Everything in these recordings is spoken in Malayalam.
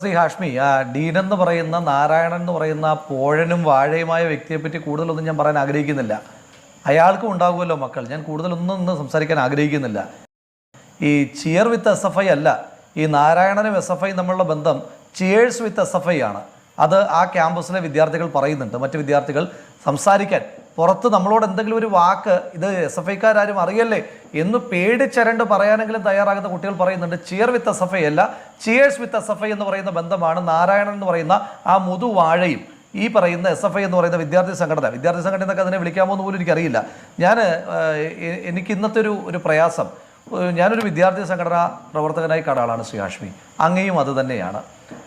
ശ്രീ ഹാഷ്മി ആ ഡീൻ എന്ന് പറയുന്ന നാരായണൻ എന്ന് പറയുന്ന പോഴനും വാഴയുമായ വ്യക്തിയെ പറ്റി കൂടുതലൊന്നും ഞാൻ പറയാൻ ആഗ്രഹിക്കുന്നില്ല. അയാൾക്കും ഉണ്ടാകുമല്ലോ മക്കൾ. ഞാൻ കൂടുതലൊന്നും ഇന്ന് സംസാരിക്കാൻ ആഗ്രഹിക്കുന്നില്ല. ഈ cheer with S F I അല്ല. ഈ നാരായണനും എസ് എഫ് ഐ തമ്മിലുള്ള ബന്ധം cheers with S F I ആണ്. അത് ആ ക്യാമ്പസിലെ വിദ്യാർത്ഥികൾ പറയുന്നുണ്ട്. മറ്റ് വിദ്യാർത്ഥികൾ സംസാരിക്കാൻ പുറത്ത് നമ്മളോട് എന്തെങ്കിലും ഒരു വാക്ക് ഇത് എസ് എഫ് ഐക്കാരും അറിയല്ലേ? എന്ന് പേടിച്ചരണ്ട് പറയാനെങ്കിലും തയ്യാറാകുന്ന കുട്ടികൾ പറയുന്നുണ്ട് cheer with S F I അല്ല cheers with S F I എന്ന് പറയുന്ന ബന്ധമാണ് നാരായണൻ എന്ന് പറയുന്ന ആ മുതുവാഴയും ഈ പറയുന്ന എസ് എഫ് ഐ എന്ന് പറയുന്ന വിദ്യാർത്ഥി സംഘടന വിദ്യാർത്ഥി സംഘടന എന്നൊക്കെ അതിനെ വിളിക്കാമോ എന്ന് പോലും എനിക്കറിയില്ല. ഞാൻ എനിക്ക് ഇന്നത്തെ ഒരു ഒരു പ്രയാസം ഞാനൊരു വിദ്യാർത്ഥി സംഘടനാ പ്രവർത്തകനായി കടാളാണ് ശ്രീ ഹാഷ്മി അങ്ങയും അത് തന്നെയാണ്.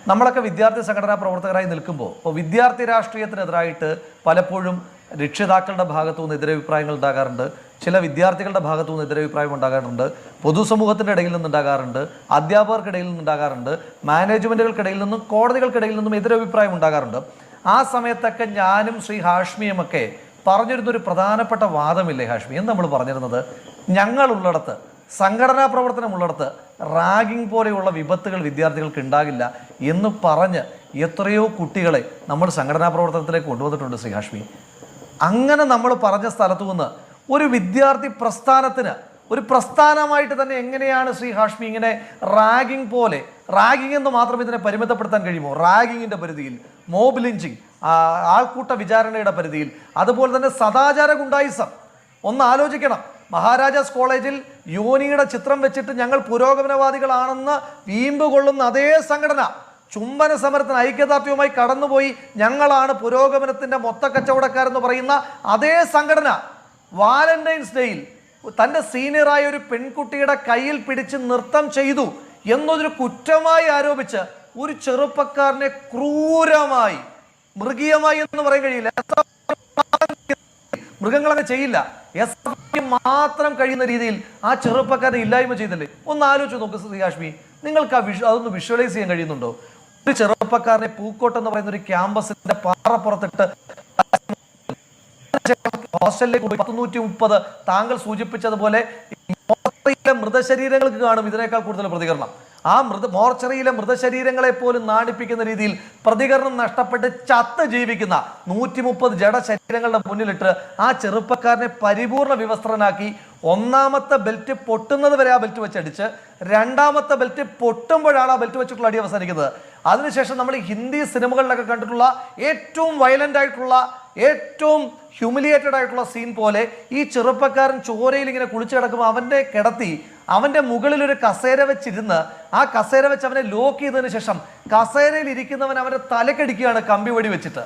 നമ്മളൊക്കെ വിദ്യാർത്ഥി സംഘടനാ പ്രവർത്തകരായി നിൽക്കുമ്പോൾ ഇപ്പോൾ വിദ്യാർത്ഥി രാഷ്ട്രീയത്തിനെതിരായിട്ട് പലപ്പോഴും രക്ഷിതാക്കളുടെ ഭാഗത്തു നിന്ന് എതിരഭിപ്രായങ്ങൾ ഉണ്ടാകാറുണ്ട്. ചില വിദ്യാർത്ഥികളുടെ ഭാഗത്തു നിന്ന് എതിരഭിപ്രായം ഉണ്ടാകാറുണ്ട്. പൊതുസമൂഹത്തിന്റെ ഇടയിൽ നിന്നുണ്ടാകാറുണ്ട് അധ്യാപകർക്കിടയിൽ നിന്നുണ്ടാകാറുണ്ട് മാനേജ്മെന്റുകൾക്കിടയിൽ നിന്നും കോടതികൾക്കിടയിൽ നിന്നും എതിരഭിപ്രായം ഉണ്ടാകാറുണ്ട്. ആ സമയത്തൊക്കെ ഞാനും ശ്രീ ഹാഷ്മിയുമൊക്കെ പറഞ്ഞിരുന്നൊരു പ്രധാനപ്പെട്ട വാദമില്ലേ ഹാഷ്മി? എന്ന് നമ്മൾ പറഞ്ഞിരുന്നത് ഞങ്ങളുള്ളിടത്ത് സംഘടനാ പ്രവർത്തനമുള്ളിടത്ത് റാഗിംഗ് പോലെയുള്ള വിപത്തുകൾ വിദ്യാർത്ഥികൾക്ക് ഉണ്ടാകില്ല എന്ന് പറഞ്ഞ് എത്രയോ കുട്ടികളെ നമ്മൾ സംഘടനാ പ്രവർത്തനത്തിലേക്ക് കൊണ്ടുവന്നിട്ടുണ്ട് ശ്രീ ഹാഷ്മി. അങ്ങനെ നമ്മൾ പറഞ്ഞ സ്ഥലത്തു നിന്ന് ഒരു വിദ്യാർത്ഥി പ്രസ്ഥാനത്തിന് ഒരു പ്രസ്ഥാനമായിട്ട് തന്നെ എങ്ങനെയാണ് ശ്രീ ഹാഷ്മി ഇങ്ങനെ റാഗിംഗ് പോലെ റാഗിംഗ് എന്ന് മാത്രം ഇതിനെ പരിമിതപ്പെടുത്താൻ കഴിയുമോ? റാഗിങ്ങിന്റെ പരിധിയിൽ മോബ് ലിഞ്ചിങ് ആൾക്കൂട്ട വിചാരണയുടെ പരിധിയിൽ അതുപോലെ തന്നെ സദാചാര ഗുണ്ടായിസം. ഒന്ന് ആലോചിക്കണം. മഹാരാജാസ് കോളേജിൽ യോനിയുടെ ചിത്രം വെച്ചിട്ട് ഞങ്ങൾ പുരോഗമനവാദികളാണെന്ന് വീമ്പ് കൊള്ളുന്ന അതേ സംഘടന. ചുംബന സമരത്തിന് ഐക്യദാർഢ്യവുമായി കടന്നുപോയി ഞങ്ങളാണ് പുരോഗമനത്തിന്റെ മൊത്ത കച്ചവടക്കാരെന്ന് പറയുന്ന അതേ സംഘടന വാലന്റൈൻസ് ഡേയിൽ തന്റെ സീനിയറായ ഒരു പെൺകുട്ടിയുടെ കയ്യിൽ പിടിച്ച് നൃത്തം ചെയ്തു എന്നൊരു കുറ്റമായി ആരോപിച്ച് ഒരു ചെറുപ്പക്കാരനെ ക്രൂരമായി മൃഗീയമായി എന്ന് പറയാൻ കഴിയില്ല. മൃഗങ്ങളങ്ങനെ ചെയ്യില്ല. എസ് മാത്രം കഴിയുന്ന രീതിയിൽ ആ ചെറുപ്പക്കാരനെ ഇല്ലായ്മ ചെയ്തില്ലേ? ഒന്ന് ആലോചിച്ച് നോക്ക് ശ്രീ കാശ്മി നിങ്ങൾക്ക് ആ വിഷ അതൊന്ന് വിഷ്വലൈസ് ചെയ്യാൻ കഴിയുന്നുണ്ടോ? ഒരു ചെറുപ്പക്കാരനെ പൂക്കോട്ട് എന്ന് പറയുന്ന ഒരു ക്യാമ്പസിന്റെ പാറപ്പുറത്തിട്ട് ഹോസ്റ്റലിലേക്ക് പോയി. പത്തുനൂറ്റി മുപ്പത് താങ്കൾ സൂചിപ്പിച്ചതുപോലെ മൃതശരീരങ്ങൾക്ക് കാണും ഇതിനേക്കാൾ കൂടുതൽ പ്രതികരണം. ആ മൃത മോർച്ചറിയിലെ മൃതശരീരങ്ങളെ പോലും നാണിപ്പിക്കുന്ന രീതിയിൽ പ്രതികരണം നഷ്ടപ്പെട്ട് ചത്ത് ജീവിക്കുന്ന നൂറ്റി മുപ്പത് ജഡശരീരങ്ങളുടെ മുന്നിലിട്ട് ആ ചെറുപ്പക്കാരനെ പരിപൂർണ വിവസ്ത്രനാക്കി ഒന്നാമത്തെ ബെൽറ്റ് പൊട്ടുന്നത് വരെ ആ ബെൽറ്റ് വെച്ചടിച്ച് രണ്ടാമത്തെ ബെൽറ്റ് പൊട്ടുമ്പോഴാണ് ആ ബെൽറ്റ് വെച്ചിട്ടുള്ള അടി അവസാനിക്കുന്നത്. അതിനുശേഷം നമ്മൾ ഹിന്ദി സിനിമകളിലൊക്കെ കണ്ടിട്ടുള്ള ഏറ്റവും വയലന്റ് ആയിട്ടുള്ള ഏറ്റവും ഹ്യൂമിലിയേറ്റഡ് ആയിട്ടുള്ള സീൻ പോലെ ഈ ചെറുപ്പക്കാരൻ ചോരയിൽ ഇങ്ങനെ കുളിച്ചു കിടക്കുമ്പോൾ അവന്റെ കിടത്തി അവന്റെ മുകളിൽ ഒരു കസേര വെച്ചിരുന്ന് ആ കസേര വെച്ച് അവനെ ലോക്ക് ചെയ്തതിന് ശേഷം കസേരയിൽ ഇരിക്കുന്നവൻ അവന്റെ തലക്കടിക്കുകയാണ് കമ്പി വടി വെച്ചിട്ട്.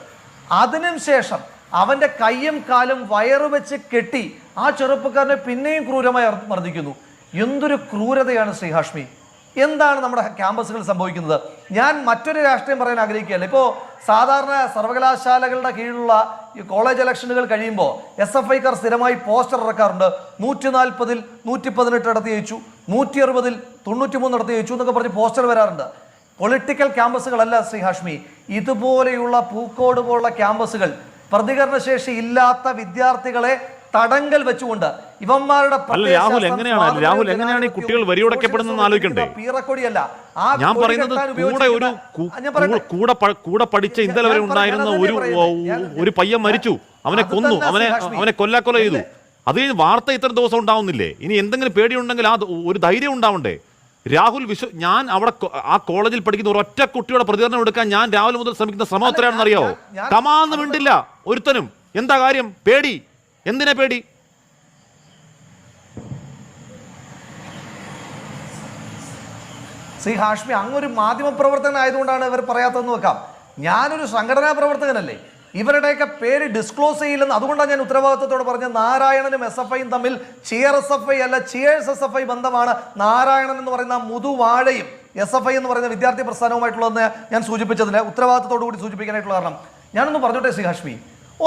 അതിനും ശേഷം അവന്റെ കയ്യും കാലും വയറ് വെച്ച് കെട്ടി ആ ചെറുപ്പക്കാരനെ പിന്നെയും ക്രൂരമായി മർദ്ദിക്കുന്നു. എന്തൊരു ക്രൂരതയാണ് ശ്രീ ഹാഷ്മി. എന്താണ് നമ്മുടെ ക്യാമ്പസുകളിൽ സംഭവിക്കുന്നത്? ഞാൻ മറ്റൊരു രാഷ്ട്രീയം പറയാൻ ആഗ്രഹിക്കുകയല്ല. ഇപ്പോൾ സാധാരണ സർവകലാശാലകളുടെ കീഴിലുള്ള ഈ കോളേജ് ഇലക്ഷനുകൾ കഴിയുമ്പോൾ എസ് എഫ് ഐക്കാർ സ്ഥിരമായി പോസ്റ്റർ ഇറക്കാറുണ്ട്. നൂറ്റി നാൽപ്പതിൽ നൂറ്റി പതിനെട്ട് ഇടത്ത് ജയിച്ചു. നൂറ്റി അറുപതിൽ തൊണ്ണൂറ്റി മൂന്ന് ഇടത്ത് ജയിച്ചു എന്നൊക്കെ പറഞ്ഞ് പോസ്റ്റർ വരാറുണ്ട്. പൊളിറ്റിക്കൽ ക്യാമ്പസുകളല്ല ശ്രീ ഹാഷ്മി. ഇതുപോലെയുള്ള പൂക്കോട് പോലുള്ള ക്യാമ്പസുകൾ പ്രതികരണശേഷി ഇല്ലാത്ത വിദ്യാർത്ഥികളെ തടങ്കൽ വെച്ചുകൊണ്ട് ഇവന്മാരുടെ രാഹുൽ എങ്ങനെയാണ്? രാഹുൽ എങ്ങനെയാണ് ഈ കുട്ടികൾ വരിയോടക്കപ്പെടുന്നതെന്ന് ആലോചിക്കണ്ടേ? പീറക്കൊടിയല്ല. ഞാൻ പറയുന്നത് കൂടെ ഒരു കൂടെ കൂടെ പഠിച്ച ഇന്നലെ വരെ ഉണ്ടായിരുന്ന ഒരു ഒരു പയ്യൻ മരിച്ചു. അവനെ കൊന്നു. അവനെ അവനെ കൊല്ലാക്കൊല ചെയ്തു. അത് കഴിഞ്ഞ് വാർത്ത ഇത്ര ദിവസം ഉണ്ടാവുന്നില്ലേ? ഇനി എന്തെങ്കിലും പേടിയുണ്ടെങ്കിൽ ആ ഒരു ധൈര്യം ഉണ്ടാവണ്ടേ? രാഹുൽ വിശ്വ ഞാൻ അവിടെ ആ കോളേജിൽ പഠിക്കുന്ന ഒരു ഒറ്റ കുട്ടിയുടെ പ്രതികരണം എടുക്കാൻ ഞാൻ രാഹുൽ മുതൽ ശ്രമിക്കുന്ന ശ്രമം എത്രയാണെന്ന് അറിയാവോ? കമാന്ന് മിണ്ടില്ല ഒരുത്തനും. എന്താ കാര്യം? പേടി. എന്തിനാ പേടി? ശ്രീ ഹാഷ്മി അങ്ങൊരു മാധ്യമ പ്രവർത്തകൻ ആയതുകൊണ്ടാണ് ഇവർ പറയാത്തതെന്ന് വെക്കാം. ഞാനൊരു സംഘടനാ പ്രവർത്തകനല്ലേ ഇവരുടെയൊക്കെ പേര് ഡിസ്ക്ലോസ് ചെയ്യില്ലെന്ന് അതുകൊണ്ടാണ് ഞാൻ ഉത്തരവാദിത്വത്തോട് പറഞ്ഞത്. നാരായണനും എസ് എഫ് ഐയും തമ്മിൽ ചിയർ എസ് എഫ് ഐ അല്ല ചിയേഴ്സ് എസ് എഫ് ഐ ബന്ധമാണ്. നാരായണൻ എന്ന് പറയുന്ന മുതുവാഴയും എസ് എഫ് ഐ എന്ന് പറയുന്ന വിദ്യാർത്ഥി പ്രസ്ഥാനവുമായിട്ടുള്ളതെന്ന് ഞാൻ സൂചിപ്പിച്ചതിന് ഉത്തരവാദിത്തത്തോടു കൂടി സൂചിപ്പിക്കാനായിട്ടുള്ള കാരണം. ഞാനൊന്ന് പറഞ്ഞോട്ടെ ശ്രീ ഹാഷ്മി?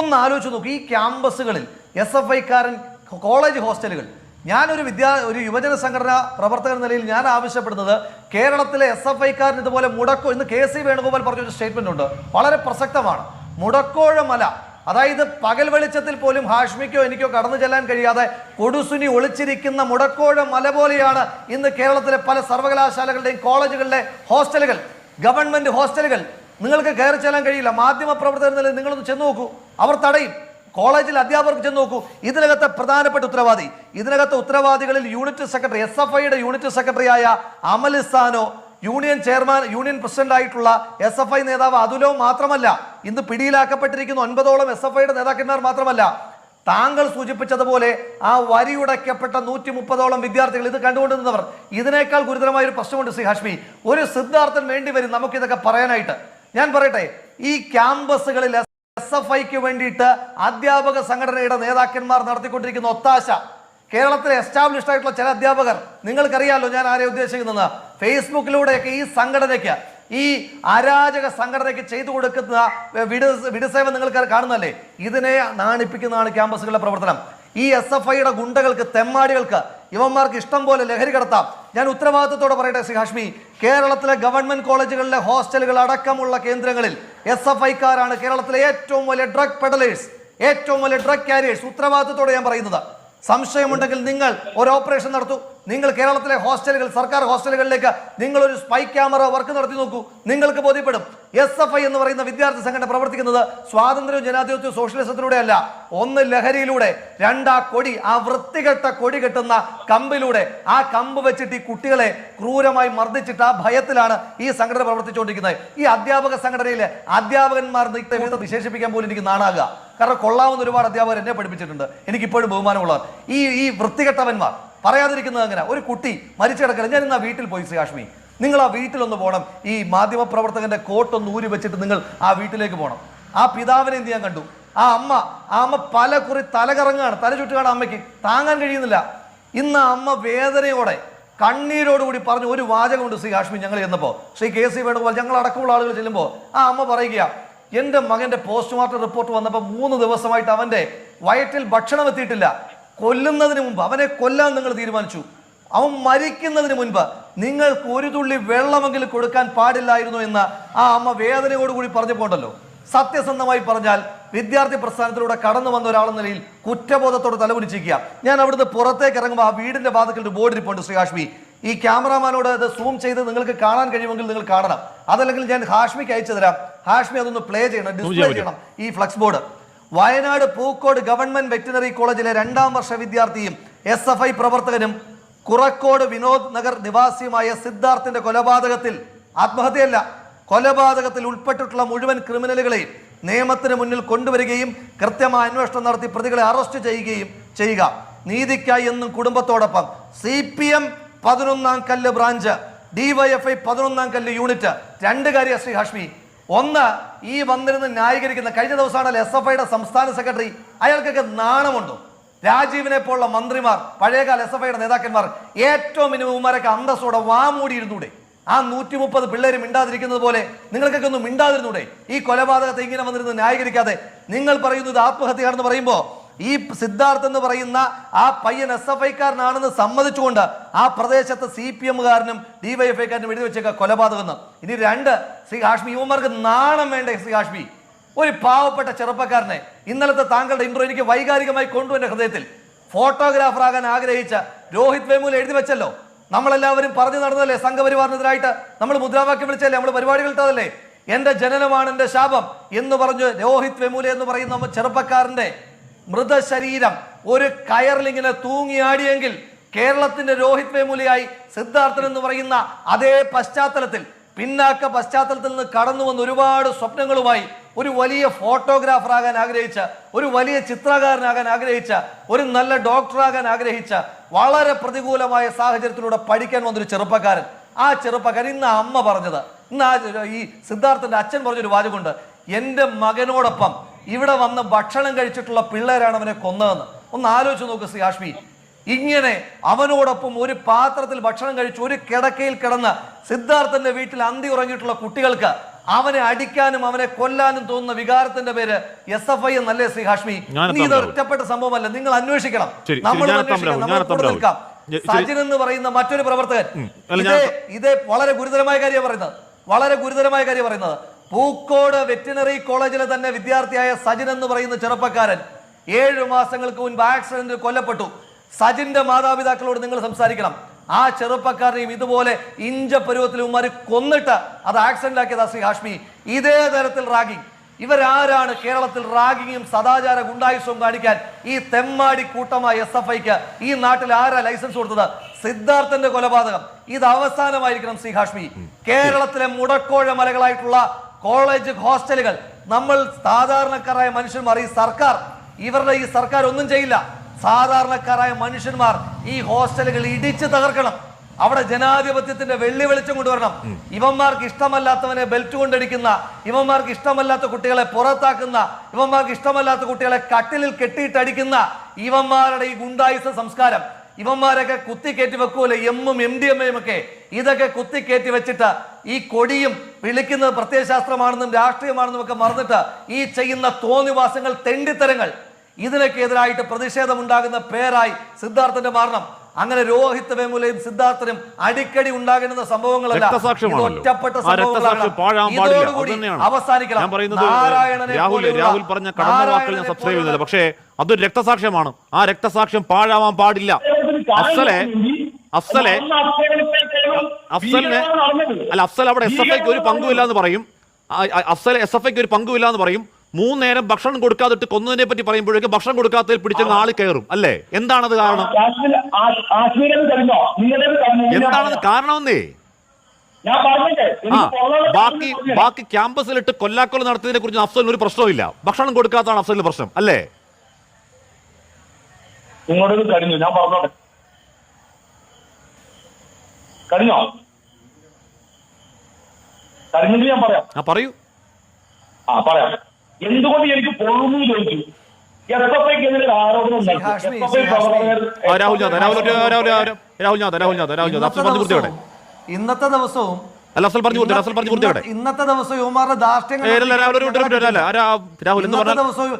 ഒന്ന് ആലോചിച്ച് നോക്കി. ഈ ക്യാമ്പസുകളിൽ എസ് എഫ് ഐക്കാരൻ കോളേജ് ഹോസ്റ്റലുകൾ. ഞാനൊരു വിദ്യാ ഒരു യുവജന സംഘടനാ പ്രവർത്തകർ നിലയിൽ ഞാൻ ആവശ്യപ്പെടുന്നത് കേരളത്തിലെ എസ് എഫ് ഐക്കാരൻ ഇതുപോലെ മുടക്കോ ഇന്ന് കെ സി വേണുഗോപാൽ പറഞ്ഞൊരു സ്റ്റേറ്റ്മെന്റ് ഉണ്ട്. വളരെ പ്രസക്തമാണ്. മുടക്കോഴ മല അതായത് പകൽ വെളിച്ചത്തിൽ പോലും ഹാഷ്മിക്കോ എനിക്കോ കടന്നു ചെല്ലാൻ കഴിയാതെ കൊടുസുനി ഒളിച്ചിരിക്കുന്ന മുടക്കോഴ മല പോലെയാണ് ഇന്ന് കേരളത്തിലെ പല സർവകലാശാലകളുടെയും കോളേജുകളിലെ ഹോസ്റ്റലുകൾ ഗവൺമെന്റ് ഹോസ്റ്റലുകൾ. നിങ്ങൾക്ക് കയറി ചെല്ലാൻ കഴിയില്ല. മാധ്യമ പ്രവർത്തകർ നിലയിൽ നിങ്ങളൊന്ന് ചെന്ന് നോക്കൂ. അവർ തടയും. കോളേജിൽ അധ്യാപകർക്ക് ചെന്ന് നോക്കൂ. ഇതിനകത്തെ പ്രധാനപ്പെട്ട ഉത്തരവാദി. ഇതിനകത്തെ ഉത്തരവാദികളിൽ യൂണിറ്റ് സെക്രട്ടറി എസ് എഫ് ഐയുടെ യൂണിറ്റ് സെക്രട്ടറിയായ അമലിസ്ഥാനോ യൂണിയൻ ചെയർമാൻ യൂണിയൻ പ്രസിഡന്റ് ആയിട്ടുള്ള എസ് എഫ് ഐ നേതാവ് അതുലോ മാത്രമല്ല ഇന്ന് പിടിയിലാക്കപ്പെട്ടിരിക്കുന്ന ഒൻപതോളം എസ് എഫ് ഐയുടെ നേതാക്കന്മാർ മാത്രമല്ല. താങ്കൾ സൂചിപ്പിച്ചതുപോലെ ആ വരിയുടയ്ക്കപ്പെട്ട നൂറ്റി മുപ്പതോളം വിദ്യാർത്ഥികൾ ഇത് കണ്ടുകൊണ്ടിരുന്നവർ. ഇതിനേക്കാൾ ഗുരുതരമായ ഒരു പ്രശ്നമുണ്ട് ശ്രീ ഹാഷ്മി. ഒരു സിദ്ധാർത്ഥൻ വേണ്ടി വരും നമുക്കിതൊക്കെ പറയാനായിട്ട്. ഞാൻ പറയട്ടെ ഈ ക്യാമ്പസുകളിൽ എസ് എഫ് ഐക്ക് വേണ്ടിയിട്ട് അധ്യാപക സംഘടനയുടെ നേതാക്കന്മാർ നടത്തിക്കൊണ്ടിരിക്കുന്ന ഒത്താശ. കേരളത്തിലെ എസ്റ്റാബ്ലിഷ്ഡ് ആയിട്ടുള്ള ചില അധ്യാപകർ നിങ്ങൾക്കറിയാലോ ഞാൻ ആരെ ഉദ്ദേശിക്കുന്നത്? ഫേസ്ബുക്കിലൂടെയൊക്കെ ഈ സംഘടനയ്ക്ക് ഈ അരാജക സംഘടനയ്ക്ക് ചെയ്തു കൊടുക്കുന്ന വിടസേവ നിങ്ങൾക്ക് കാണുന്നല്ലേ ഇതിനെ നാണിപ്പിക്കുന്നതാണ് ക്യാമ്പസുകളുടെ പ്രവർത്തനം. ഈ എസ് എഫ് ഐയുടെ ഗുണ്ടകൾക്ക് തെമ്മാടികൾക്ക് ഇവന്മാർക്ക് ഇഷ്ടം പോലെ ലഹരി കടത്താം. ഞാൻ ഉത്തരവാദിത്തത്തോടെ പറയട്ടെ ശ്രീ ഹാഷ്മി. കേരളത്തിലെ ഗവൺമെന്റ് കോളേജുകളിലെ ഹോസ്റ്റലുകൾ അടക്കമുള്ള കേന്ദ്രങ്ങളിൽ എസ് എഫ് ഐക്കാരാണ് കേരളത്തിലെ ഏറ്റവും വലിയ ഡ്രഗ് പെഡലേഴ്സ് ഏറ്റവും വലിയ ഡ്രഗ് കാരിയേഴ്സ്. ഉത്തരവാദിത്തത്തോടെ ഞാൻ പറയുന്നത്. സംശയമുണ്ടെങ്കിൽ നിങ്ങൾ ഒരു ഓപ്പറേഷൻ നടത്തൂ. നിങ്ങൾ കേരളത്തിലെ ഹോസ്റ്റലുകൾ സർക്കാർ ഹോസ്റ്റലുകളിലേക്ക് നിങ്ങൾ ഒരു സ്പൈ ക്യാമറ വർക്ക് നടത്തി നോക്കൂ. നിങ്ങൾക്ക് ബോധ്യപ്പെടും. എസ് എഫ് ഐ എന്ന് പറയുന്ന വിദ്യാർത്ഥി സംഘടന പ്രവർത്തിക്കുന്നത് സ്വാതന്ത്ര്യവും ജനാധിപത്യവും സോഷ്യലിസത്തിലൂടെ അല്ല. ഒന്ന് ലഹരിയിലൂടെ രണ്ടാ കൊടി ആ വൃത്തികെട്ട കൊടി കെട്ടുന്ന കമ്പിലൂടെ. ആ കമ്പ് വെച്ചിട്ട് ഈ കുട്ടികളെ ക്രൂരമായി മർദ്ദിച്ചിട്ട് ആ ഭയത്തിലാണ് ഈ സംഘടന പ്രവർത്തിച്ചുകൊണ്ടിരിക്കുന്നത്. ഈ അധ്യാപക സംഘടനയിലെ അധ്യാപകന്മാർ നിത്യവിധം വിശേഷിപ്പിക്കാൻ പോലും എനിക്ക് നാണാകുക. കാരണം കൊള്ളാവുന്ന ഒരുപാട് അധ്യാപകർ എന്നെ പഠിപ്പിച്ചിട്ടുണ്ട്. എനിക്കിപ്പോഴും ബഹുമാനമുള്ളവർ ഈ ഈ വൃത്തികെട്ടവന്മാർ പറയാതിരിക്കുന്നത് അങ്ങനെ ഒരു കുട്ടി മരിച്ചു കിടക്കണം ഞാൻ ഇന്ന് വീട്ടിൽ പോയി ശ്രീ കാശ്മി നിങ്ങൾ ആ വീട്ടിലൊന്ന് പോകണം ഈ മാധ്യമ പ്രവർത്തകന്റെ കോട്ടൊന്ന് ഊരി വെച്ചിട്ട് നിങ്ങൾ ആ വീട്ടിലേക്ക് പോകണം ആ പിതാവിനെ എന്ത് ചെയ്യാൻ കണ്ടു? ആ അമ്മ ആ അമ്മ പല കുറി തലകറങ്ങാണ്. തല ചുറ്റുകാണ് അമ്മയ്ക്ക്. താങ്ങാൻ കഴിയുന്നില്ല. ഇന്ന് അമ്മ വേദനയോടെ കണ്ണീരോടുകൂടി പറഞ്ഞു ഒരു വാചകമുണ്ട് ശ്രീ കാശ്മീർ ഞങ്ങൾ ചെന്നപ്പോൾ ശ്രീ കെ സി വേണുഗോപാൽ ഞങ്ങൾ അടക്കമുള്ള ആളുകൾ ചെല്ലുമ്പോൾ ആ അമ്മ പറയുക എന്റെ മകന്റെ പോസ്റ്റ്മോർട്ടം റിപ്പോർട്ട് വന്നപ്പോൾ മൂന്ന് ദിവസമായിട്ട് അവന്റെ വയറ്റിൽ ഭക്ഷണം എത്തിയിട്ടില്ല കൊല്ലുന്നതിന് മുമ്പ് അവനെ കൊല്ലാൻ നിങ്ങൾ തീരുമാനിച്ചു. അവൻ മരിക്കുന്നതിന് മുൻപ് നിങ്ങൾക്ക് ഒരു തുള്ളി വെള്ളമെങ്കിലും കൊടുക്കാൻ പാടില്ലായിരുന്നു എന്ന് ആ അമ്മ വേദനയോടുകൂടി പറഞ്ഞു പോണ്ടല്ലോ സത്യസന്ധമായി പറഞ്ഞാൽ വിദ്യാർത്ഥി പ്രസ്ഥാനത്തിലൂടെ കടന്നു വന്ന ഒരാളെന്ന നിലയിൽ കുറ്റബോധത്തോട് തലകുനിച്ചിരിക്കുക. ഞാൻ അവിടുന്ന് പുറത്തേക്ക് ഇറങ്ങുമ്പോൾ ആ വീടിന്റെ വാതിക്കൽ ഒരു ബോർഡ് ഇരിപ്പുണ്ട് ശ്രീ ഹാഷ്മി. ഈ ക്യാമറാമാനോട് അത് സൂം ചെയ്ത് നിങ്ങൾക്ക് കാണാൻ കഴിയുമെങ്കിൽ നിങ്ങൾ കാണണം. അതല്ലെങ്കിൽ ഞാൻ ഹാഷ്മിക്ക് അയച്ചു തരാം. ഹാഷ്മി അതൊന്ന് പ്ലേ ചെയ്യണം ഡിസ്പ്ലേ ചെയ്യണം ഈ flex board. Wayanad Pookode government veterinary കോളേജിലെ രണ്ടാം വർഷ വിദ്യാർത്ഥിയും എസ് എഫ് ഐ പ്രവർത്തകനും കുറക്കോട് വിനോദ് നഗർ നിവാസിയുമായ സിദ്ധാർത്ഥിന്റെ കൊലപാതകത്തിൽ ആത്മഹത്യയല്ല കൊലപാതകത്തിൽ ഉൾപ്പെട്ടിട്ടുള്ള മുഴുവൻ ക്രിമിനലുകളെയും നിയമത്തിന് മുന്നിൽ കൊണ്ടുവരികയും കൃത്യമായ അന്വേഷണം നടത്തി പ്രതികളെ അറസ്റ്റ് ചെയ്യുകയും ചെയ്യുക. നീതിക്കായി എന്നും കുടുംബത്തോടൊപ്പം സി പി എം പതിനൊന്നാം കല്ല് ബ്രാഞ്ച് ഡിവൈഎഫ്ഐ പതിനൊന്നാം കല്ല് യൂണിറ്റ്. രണ്ട് കാര്യം ശ്രീ ഹാഷ്മി. ഒന്ന് ഈ വന്നിരുന്ന് ന്യായീകരിക്കുന്ന കഴിഞ്ഞ ദിവസമാണല്ലോ എസ് എഫ് ഐയുടെ സംസ്ഥാന സെക്രട്ടറി. അയാൾക്കൊക്കെ നാണമുണ്ടോ? രാജീവിനെ പോലുള്ള മന്ത്രിമാർ പഴയകാല എസ് എഫ് ഐയുടെ നേതാക്കന്മാർ ഏറ്റവും മിനിമം ഉമാരൊക്കെ അന്തസ്സോടെ വാമൂടിയിരുന്നൂടെ. ആ നൂറ്റി മുപ്പത് പിള്ളേര് മിണ്ടാതിരിക്കുന്നത് പോലെ നിങ്ങൾക്കൊക്കെ ഒന്നും മിണ്ടാതിരുന്നൂടെ. ഈ കൊലപാതകത്തെ ഇങ്ങനെ വന്നിരുന്ന് ന്യായീകരിക്കാതെ നിങ്ങൾ പറയുന്നത് ഇത് ആത്മഹത്യയാണെന്ന് പറയുമ്പോൾ ഈ സിദ്ധാർത്ഥ് എന്ന് പറയുന്ന ആ പയ്യൻ എസ് എഫ് ഐക്കാരനാണെന്ന് സമ്മതിച്ചുകൊണ്ട് ആ പ്രദേശത്ത് സി പി എമ്മുകാരനും ഡിവൈഎഫ്ഐക്കാരനും എഴുതി വെച്ചേക്ക കൊലപാതകം ഇനി രണ്ട് ശ്രീ ഹാഷ്മി യുവമാർക്ക് നാണം വേണ്ടേ ശ്രീ ഹാഷ്മി? ഒരു പാവപ്പെട്ട ചെറുപ്പക്കാരനെ ഇന്നലത്തെ താങ്കളുടെ ഇൻട്രോ എനിക്ക് വൈകാരികമായി കൊണ്ടുവന്ന ഹൃദയത്തിൽ ഫോട്ടോഗ്രാഫർ ആകാൻ ആഗ്രഹിച്ച രോഹിത് വേമൂൽ എഴുതി വെച്ചല്ലോ. നമ്മളെല്ലാവരും പറഞ്ഞു നടന്നതല്ലേ സംഘപരിവാറിനെതിരായിട്ട് നമ്മൾ മുദ്രാവാക്യം വിളിച്ചല്ലേ നമ്മൾ പരിപാടികൾ ഇട്ടതല്ലേ എന്റെ ജനനമാണ് എന്റെ ശാപം എന്ന് പറഞ്ഞ് രോഹിത് വെമൂല എന്ന് പറയുന്ന ചെറുപ്പക്കാരന്റെ മൃതശരീരം ഒരു കയറിലിങ്ങനെ തൂങ്ങിയാടിയെങ്കിൽ കേരളത്തിന്റെ രോഹിത് വേമൂലയായി സിദ്ധാർത്ഥൻ എന്ന് പറയുന്ന അതേ പശ്ചാത്തലത്തിൽ പിന്നാക്ക പശ്ചാത്തലത്തിൽ നിന്ന് കടന്നു വന്ന ഒരുപാട് സ്വപ്നങ്ങളുമായി ഒരു വലിയ ഫോട്ടോഗ്രാഫർ ആകാൻ ആഗ്രഹിച്ച ഒരു വലിയ ചിത്രകാരനാകാൻ ആഗ്രഹിച്ച ഒരു നല്ല ഡോക്ടറാകാൻ ആഗ്രഹിച്ച വളരെ പ്രതികൂലമായ സാഹചര്യത്തിലൂടെ പഠിക്കാൻ വന്നൊരു ചെറുപ്പക്കാരൻ. ആ ചെറുപ്പക്കാരൻ ഇന്ന് അമ്മ പറഞ്ഞത്. ഇന്ന് ആ ഈ സിദ്ധാർത്ഥന്റെ അച്ഛൻ പറഞ്ഞൊരു വാചകമുണ്ട്. എന്റെ മകനോടൊപ്പം ഇവിടെ വന്ന് ഭക്ഷണം കഴിച്ചിട്ടുള്ള പിള്ളേരാണ് അവനെ കൊന്നതെന്ന്. ഒന്ന് ആലോചിച്ച് നോക്ക് ശ്രീ ആഷ്മി. ഇങ്ങനെ അവനോടൊപ്പം ഒരു പാത്രത്തിൽ ഭക്ഷണം കഴിച്ച് ഒരു കിടക്കയിൽ കിടന്ന് സിദ്ധാർത്ഥന്റെ വീട്ടിൽ അന്തി ഉറങ്ങിയിട്ടുള്ള കുട്ടികൾക്ക് അവനെ അടിക്കാനും അവനെ കൊല്ലാനും തോന്നുന്ന വികാരത്തിന്റെ പേര് എസ് എഫ് ഐ എന്നല്ലേ ശ്രീ ഹാഷ്മി? നീ ഇത് ഒറ്റപ്പെട്ട സംഭവമല്ല നിങ്ങൾ അന്വേഷിക്കണം. നമ്മൾ അന്വേഷിക്കണം നമ്മൾ ഞാൻ കൂടെ നിൽക്കാം സജിൻ എന്ന് പറയുന്ന മറ്റൊരു പ്രവർത്തകൻ. ഇതേ ഇതേ വളരെ ഗുരുതരമായ കാര്യം പറയുന്നത്. വളരെ ഗുരുതരമായ കാര്യം പറയുന്നത്. പൂക്കോട് വെറ്റിനറി കോളേജിലെ തന്നെ വിദ്യാർത്ഥിയായ സജിൻ എന്ന് പറയുന്ന ചെറുപ്പക്കാരൻ ഏഴു മാസങ്ങൾക്ക് മുൻപ് ആക്സിഡന്റിൽ കൊല്ലപ്പെട്ടു. സജിന്റെ മാതാപിതാക്കളോട് നിങ്ങൾ സംസാരിക്കണം. ആ ചെറുപ്പക്കാരനെയും ഇതുപോലെ ഇഞ്ച പരുവത്തിൽ ഉമ്മാര് കൊന്നിട്ട് അത് ആക്സിഡന്റ് ആക്കിയതാ ശ്രീ ഹാഷ്മി. ഇതേ തരത്തിൽ റാഗിങ്. ഇവരാരാണ് കേരളത്തിൽ റാഗിങ്ങും സദാചാര ഗുണ്ടായുസവും കാണിക്കാൻ ഈ തെമ്മാടി കൂട്ടമായ എസ് എഫ് ഐക്ക് ഈ നാട്ടിൽ ആരാ ലൈസൻസ് കൊടുത്തത്? സിദ്ധാർത്ഥന്റെ കൊലപാതകം. ഇത് അവസാനമായിരിക്കണം ശ്രീ ഹാഷ്മി. കേരളത്തിലെ മുടക്കോഴ മലകളായിട്ടുള്ള കോളേജ് ഹോസ്റ്റലുകൾ. നമ്മൾ സാധാരണക്കാരായ മനുഷ്യന്മാർ ഈ സർക്കാർ. ഇവരുടെ ഈ സർക്കാർ ഒന്നും ചെയ്യില്ല. സാധാരണക്കാരായ മനുഷ്യന്മാർ ഈ ഹോസ്റ്റലുകൾ ഇടിച്ച് തകർക്കണം. അവിടെ ജനാധിപത്യത്തിന്റെ വെള്ളി വെളിച്ചം കൊണ്ടുവരണം ഇവന്മാർക്ക് ഇഷ്ടമല്ലാത്തവനെ ബെൽറ്റ് കൊണ്ടടിക്കുന്ന ഇവന്മാർക്ക് ഇഷ്ടമല്ലാത്ത കുട്ടികളെ പുറത്താക്കുന്ന ഇവന്മാർക്ക് ഇഷ്ടമല്ലാത്ത കുട്ടികളെ കട്ടിലിൽ കെട്ടിയിട്ടടിക്കുന്ന ഇവന്മാരുടെ ഈ ഗുണ്ടായുസ സംസ്കാരം. ഇവന്മാരൊക്കെ കുത്തി കയറ്റി വെക്കൂലെ എമ്മും എം ഡി എം എയും ഒക്കെ. ഇതൊക്കെ കുത്തി കയറ്റി വെച്ചിട്ട് ഈ കൊടിയും വിളിക്കുന്നത് പ്രത്യയശാസ്ത്രമാണെന്നും രാഷ്ട്രീയമാണെന്നും ഒക്കെ മറന്നിട്ട് ഈ ചെയ്യുന്ന തോന്നിവാസങ്ങൾ തെണ്ടിത്തരങ്ങൾ ഇതിനൊക്കെ എതിരായിട്ട് പ്രതിഷേധമുണ്ടാകുന്ന പേരായി സിദ്ധാർത്ഥന്റെ മരണം. അങ്ങനെ രോഹിത് വേമുലയും സിദ്ധാർത്ഥനും അടിക്കടി ഉണ്ടാകുന്ന സംഭവങ്ങളല്ല. ഒറ്റപ്പെട്ട സംഭവങ്ങളാണ്. അവസാനിക്കണം. പറയുന്നത് നാരായണനെ രാഹുൽ പോലെയുള്ള- രാഹുൽ പറഞ്ഞ കടന്ന വാക്കുകൾ ഞാൻ സബ്സ്ക്രൈബ് ചെയ്യുന്നില്ല. പക്ഷേ അതൊരു രക്തസാക്ഷ്യമാണ്. ആ രക്തസാക്ഷ്യം പാഴാവാൻ പാടില്ല. അഫ്സലെ അഫ്സലെ അഫ്സലിന് അല്ല അഫ്സൽ അവിടെ എസ് എഫ് ഐക്ക് ഒരു പങ്കുമില്ല എന്ന് പറയും അഫ്സൽ എസ് എഫ് ഐക്ക് ഒരു പങ്കുമില്ല എന്ന് പറയും. മൂന്ന് നേരം ഭക്ഷണം കൊടുക്കാതിട്ട് കൊന്നതിനെ പറ്റി പറയുമ്പോഴേക്കും ഭക്ഷണം കൊടുക്കാത്തതിൽ പിടിച്ച ആൾ കയറും. അല്ലേ? എന്താണത് കാരണം? എന്താണത് കാരണമെന്നേ? ബാക്കി ബാക്കി ക്യാമ്പസിലിട്ട് കൊല്ലാക്കൊല നടത്തിയതിനെ കുറിച്ച് അഫ്സലിന് ഒരു പ്രശ്നമില്ല ഭക്ഷണം കൊടുക്കാത്തതാണ് അഫ്സലിന് പ്രശ്നം. അല്ലേ? നിങ്ങളോട് കഴിഞ്ഞു ഞാൻ പറഞ്ഞോട്ടെ. കഴിഞ്ഞോ? കഴിഞ്ഞെങ്കിൽ ഞാൻ പറയാം. ആ പറയൂ. ആ പറയാം. എന്തുകൊണ്ട് എനിക്ക് പോകുന്നു ചോദിച്ചു. രാഹുൽ രാഹുൽ രാഹുൽ രാഹുൽ രാഹുൽ രാഹുൽ രാഹുൽ രാഹുൽ രാഹുൽ അല്ലല്ല ഞാനടക്കം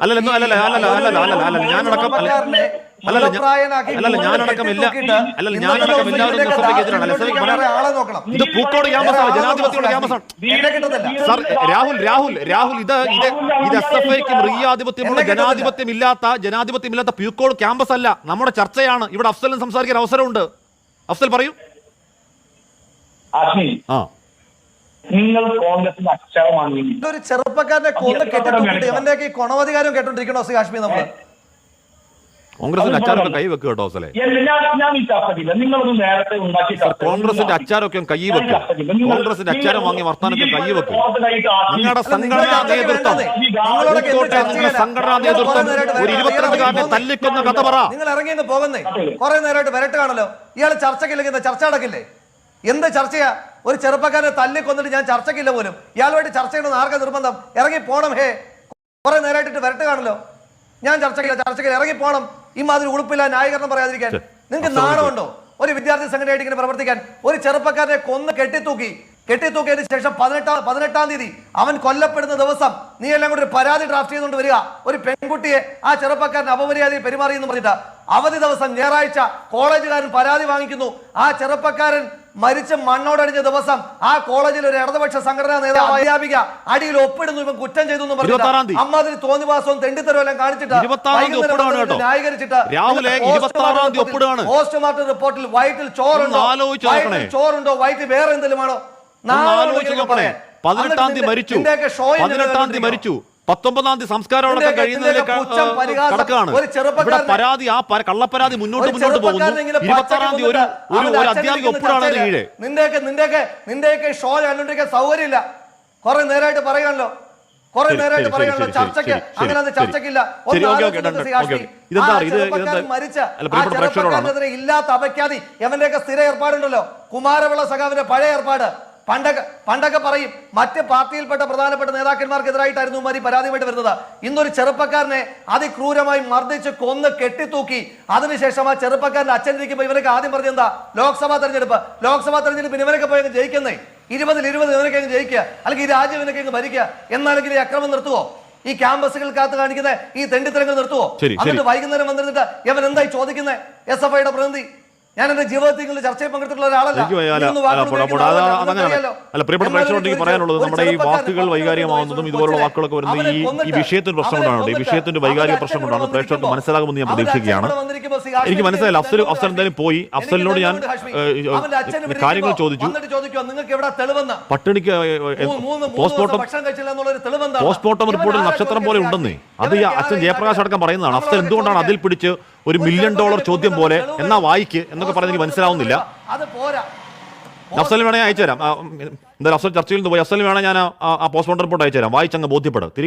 അല്ല അല്ലല്ല അല്ലല്ല ഞാനടക്കം എല്ലാ കെട്ടിത്തൂക്കിയിട്ട് അല്ലല്ല ഇന്നത്തെ ദിവസം അല്ലല്ല എസ് എഫ് ഐക്ക് കാണിക്കാൻ ആളെ നോക്കണം. ഇത് പൂക്കോട് ക്യാമ്പസാണ് വേറെ ജനാധിപത്യമുള്ള ആളെ ക്യാമ്പസാണ് എന്നെ കിട്ടുന്നില്ല രാഹുൽ രാഹുൽ രാഹുൽ ഇത് ഇത് ഇത് എസ് എഫ് ഐക്കും റിയാധിപത്യമുള്ള ജനാധിപത്യമില്ലാത്ത ജനാധിപത്യമില്ലാത്ത ജനാധിപത്യം ഇല്ലാത്ത ജനാധിപത്യം ഇല്ലാത്ത പ്യൂക്കോട് ക്യാമ്പസ് അല്ല. നമ്മുടെ ചർച്ചയാണ്. ഇവിടെ അഫ്സലിന് സംസാരിക്കാൻ അവസരമുണ്ട്. അഫ്സൽ പറയൂ. ആ. നിങ്ങൾ കോൺഗ്രസിന്റെ അക്ഷരമാണ് ഒരു ചെറുപ്പക്കാരനെ കൊന്ന് ഇവന്റെയൊക്കെ ഈ കൊണവധികാരം കേട്ടോണ്ടിരിക്കണോ ശ്രീ കാശ്മീർ നമ്മൾ? കോൺഗ്രസിന്റെ അച്ചാറൊക്കെ കൈ വെക്കുക കേട്ടോ കോൺഗ്രസിന്റെ അച്ചാരൊക്കെ കൈ വെക്കുക കോൺഗ്രസിന്റെ അച്ചാരം വാങ്ങി വർത്താനൊക്കെ കൈ വെക്കുക നിങ്ങളുടെ സംഘടനാ നേതൃത്വം നിങ്ങളുടെ സംഘടനാ നേതൃത്വം ഒരു ഇരുപത്തിരണ്ടുകാരനെ തല്ലിക്കൊന്ന കഥ പറ. നിങ്ങൾ ഇറങ്ങിന്ന് പോകുന്നേ. കുറെ നേരമായിട്ട് വരട്ട് കാണല്ലോ. ഇയാൾ ചർച്ചക്കില്ലെങ്കിൽ ചർച്ച നടക്കില്ലേ? എന്ത് ചർച്ചയാ? ഒരു ചെറുപ്പക്കാരനെ തല്ലി കൊന്നിട്ട് ഞാൻ ചർച്ചയ്ക്കില്ല പോലും. ഇയാളുമായിട്ട് ചർച്ച ചെയ്യണമെന്ന് ആർക്കാ നിർബന്ധം? ഇറങ്ങി പോണം ഹേ. കുറെ നേരമായിട്ട് വരട്ട് കാണല്ലോ ഞാൻ ചർച്ചയ്ക്കില്ല ചർച്ചയ്ക്കില്ല. ഇറങ്ങി പോണം. ഈ മാതിരി ഉളുപ്പില്ല ന്യായീകരണം പറയാതിരിക്കാൻ. നിങ്ങൾക്ക് നാണമുണ്ടോ? ഒരു വിദ്യാർത്ഥി സംഘടനയായിട്ട് ഇങ്ങനെ പ്രവർത്തിക്കാൻ ഒരു ചെറുപ്പക്കാരനെ കൊന്ന് കെട്ടിത്തൂക്കി. കെട്ടിത്തൂക്കിയതിന് ശേഷം പതിനെട്ടാം പതിനെട്ടാം തീയതി അവൻ കൊല്ലപ്പെടുന്ന ദിവസം നീ എല്ലാം കൂടി ഒരു പരാതി ഡ്രാഫ്റ്റ് ചെയ്തുകൊണ്ട് വരിക. ഒരു പെൺകുട്ടിയെ ആ ചെറുപ്പക്കാരൻ അപമര്യാദയിൽ പെരുമാറി എന്ന് പറഞ്ഞിട്ട് അവധി ദിവസം ഞായറാഴ്ച കോളേജുകാരൻ പരാതി വാങ്ങിക്കുന്നു. ആ ചെറുപ്പക്കാരൻ മരിച്ച മണ്ണോടടിഞ്ഞ ദിവസം ആ കോളേജിൽ ഒരു ഇടതുപക്ഷ സംഘടനാ നേതാവ് അധ്യാപിക അടിയിൽ ഒപ്പിടുന്നു. ഇവൻ കുറ്റം ചെയ്തു എന്ന്. അമ്മാതിരി തോന്നിവാസവും തെണ്ടിത്തരവും എല്ലാം കാണിച്ചിട്ട്. ന്യായീകരിച്ചിട്ട് പോസ്റ്റ്മോർട്ടം റിപ്പോർട്ടിൽ വയറ്റിൽ ചോറുണ്ടോ. ചോറുണ്ടോ? വയറ്റിൽ വേറെ എന്തെങ്കിലും ആണോ നോക്കണേ. പതിനെട്ടാം തീയതി മരിച്ചു. പതിനെട്ടാം തീയതി മരിച്ചു. പത്തൊമ്പതാം തീയതി സംസ്കാരം അടക്കം കഴിയുന്നതിലേക്ക് നിന്റെയൊക്കെ പുച്ഛം, പരിഹാസം, കടക്കാണ്. ഒരു ചെറുപ്പക്കാരനെ- ഇവിടെ പരാതി ആ കള്ളപ്പരാതി മുന്നോട്ട് മുന്നോട്ട് പോകുന്നു. ഇങ്ങനെ ഇരുപത്താറാം തീയതി ഒരു ഒരു ഒരു അധ്യാപിക ഒപ്പിടാണ്. കീഴെ നിന്റെയൊക്കെ നിന്റെയൊക്കെ നിന്റെയൊക്കെ ഷോ കണ്ടുകൊണ്ടിരിക്കാൻ സൗകര്യമില്ല. കുറെ നേരമായിട്ട് പറയാണല്ലോ കുറെ നേരമായിട്ട് പറയാണല്ലോ ചർച്ചയ്ക്ക് അങ്ങനെ അത് ചർച്ചയ്ക്കില്ല? മരിച്ച ചെറുപ്പക്കാരനെതിരെ ഇല്ലാത്ത അപഖ്യാതി. എവന്റെയൊക്കെ സ്ഥിര ഏർപ്പാടുണ്ടല്ലോ. കുമാരവിള സഖാവിന്റെ പഴയ ഏർപ്പാട്. പണ്ടൊക്കെ പണ്ടൊക്കെ പറയും മറ്റ് പാർട്ടിയിൽപ്പെട്ട പ്രധാനപ്പെട്ട നേതാക്കന്മാർക്കെതിരായിട്ടായിരുന്നു മാതിരി പരാതിയുമായിട്ട് വരുന്നത്. ഇന്നൊരു ചെറുപ്പക്കാരനെ അതിക്രൂരമായി മർദ്ദിച്ച് കൊന്ന് കെട്ടിത്തൂക്കി അതിനുശേഷം ആ ചെറുപ്പക്കാരന്റെ അച്ഛൻ ഇരിക്കുമ്പോൾ ഇവരൊക്കെ ആദ്യം പറഞ്ഞ എന്താ? ലോക്സഭാ തെരഞ്ഞെടുപ്പ്. ലോക്സഭാ തെരഞ്ഞെടുപ്പിന് ഇവരൊക്കെ പോയി ജയിക്കുന്നേ. ഇരുപതിൽ ഇരുപത് ഇവനൊക്കെ അങ്ങ് ജയിക്കുക. അല്ലെങ്കിൽ ഈ രാജ്യം ഇവനൊക്കെ അങ്ങ് ഭരിക്കുക. എന്നാലെങ്കിൽ ഈ അക്രമം നിർത്തുവോ? ഈ ക്യാമ്പസുകൾക്കകത്ത് കാണിക്കുന്ന ഈ തെണ്ടിത്തരങ്ങൾ നിർത്തുവോ. എന്നിട്ട് വൈകുന്നേരം വന്നിരുന്നിട്ട് ഇവൻ എന്തായി ചോദിക്കുന്നത് എസ് എഫ് ഐയുടെ പ്രതിനിധി. ഞാൻ എന്റെ ജീവിതത്തിൽ നിങ്ങൾ ചർച്ചയിൽ പങ്കെടുത്തിട്ടുള്ള ഒരാളല്ല. അല്ല, പ്രിയപ്പെട്ട പ്രേക്ഷകരോട് പറയാനുള്ളത് നമ്മുടെ ഈ വാക്കുകൾ വൈകാരികമാവുന്നതും ഇതുപോലുള്ള വാക്കുകളൊക്കെ വരുന്നത് ഈ ഈ വിഷയത്തിന്റെ പ്രശ്നം കൊണ്ടാണ്. ഈ വിഷയത്തിന്റെ വൈകാരിക പ്രശ്നം കൊണ്ടാണ് പ്രേക്ഷകർക്ക് മനസ്സിലാകുമെന്ന് ഞാൻ പ്രതീക്ഷിക്കുകയാണ്. എനിക്ക് മനസ്സിലായില്ല അഫ്സൽ അഫ്സൽ എന്തായാലും പോയി. അഫ്സലിനോട് ഞാൻ കാര്യങ്ങൾ ചോദിച്ചു. പട്ടിണിക്ക് പോസ്റ്റ്മോർട്ടം റിപ്പോർട്ടിൽ നക്ഷത്രം പോലെ ഉണ്ടെന്നേ. അത് ഈ അച്ഛൻ ജയപ്രകാശ് അടക്കം പറയുന്നതാണ്. അഫ്സൽ എന്തുകൊണ്ടാണ് അതിൽ പിടിച്ച് ഒരു മില്യൺ ഡോളർ ചോദ്യം പോലെ എന്നാ വായിക്ക് എന്നൊക്കെ പറഞ്ഞ് എനിക്ക് മനസ്സിലാവുന്നില്ല. അഫ്സലിന് വേണേ അയച്ചു തരാം എന്തായാലും അഫ്സൽ ചർച്ചയിൽ നിന്ന് പോയി. അഫ്സലിന് വേണേ ഞാൻ ആ- പോസ്റ്റ് പോസ്റ്റ്മോർട്ടം റിപ്പോർട്ട് അയച്ചു തരാം വായിച്ചങ്ങ് ബോധ്യപ്പെടും. തിരികെ